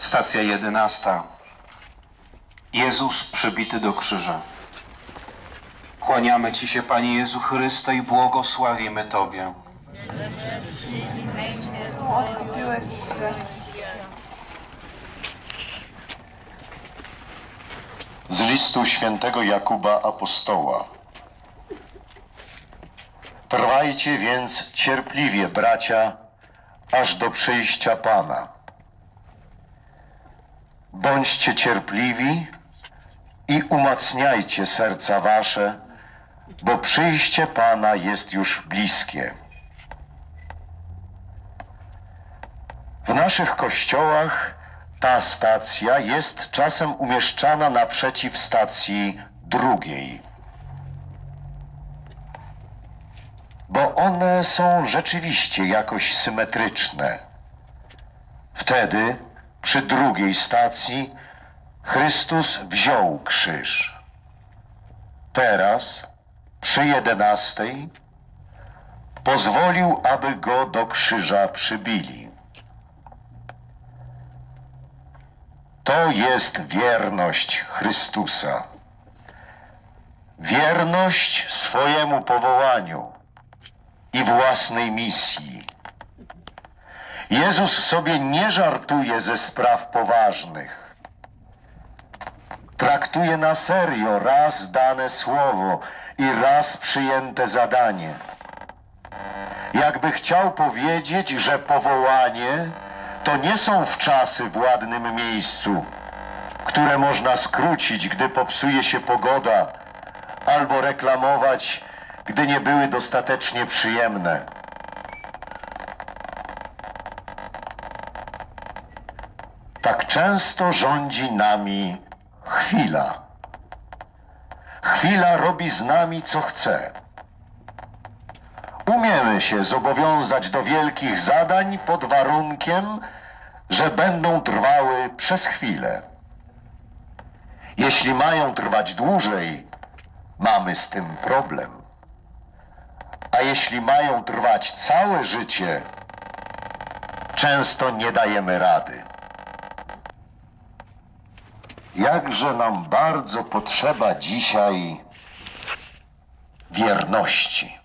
Stacja jedenasta. Jezus przybity do krzyża. Kłaniamy Ci się, Panie Jezu Chryste, i błogosławimy Tobie. Odkupiłeś swe. Z listu świętego Jakuba Apostoła. Trwajcie więc cierpliwie, bracia, aż do przyjścia Pana. Bądźcie cierpliwi i umacniajcie serca wasze, bo przyjście Pana jest już bliskie. W naszych kościołach ta stacja jest czasem umieszczana naprzeciw stacji drugiej. Bo one są rzeczywiście jakoś symetryczne. Wtedy, przy drugiej stacji, Chrystus wziął krzyż. Teraz, przy jedenastej, pozwolił, aby go do krzyża przybili. To jest wierność Chrystusa. Wierność swojemu powołaniu i własnej misji. Jezus sobie nie żartuje ze spraw poważnych. Traktuje na serio raz dane słowo i raz przyjęte zadanie. Jakby chciał powiedzieć, że powołanie to nie są wczasy w ładnym miejscu, które można skrócić, gdy popsuje się pogoda, albo reklamować, gdy nie były dostatecznie przyjemne. Tak często rządzi nami chwila. Chwila robi z nami, co chce. Umiemy się zobowiązać do wielkich zadań pod warunkiem, że będą trwały przez chwilę. Jeśli mają trwać dłużej, mamy z tym problem. A jeśli mają trwać całe życie, często nie dajemy rady. Jakże nam bardzo potrzeba dzisiaj wierności.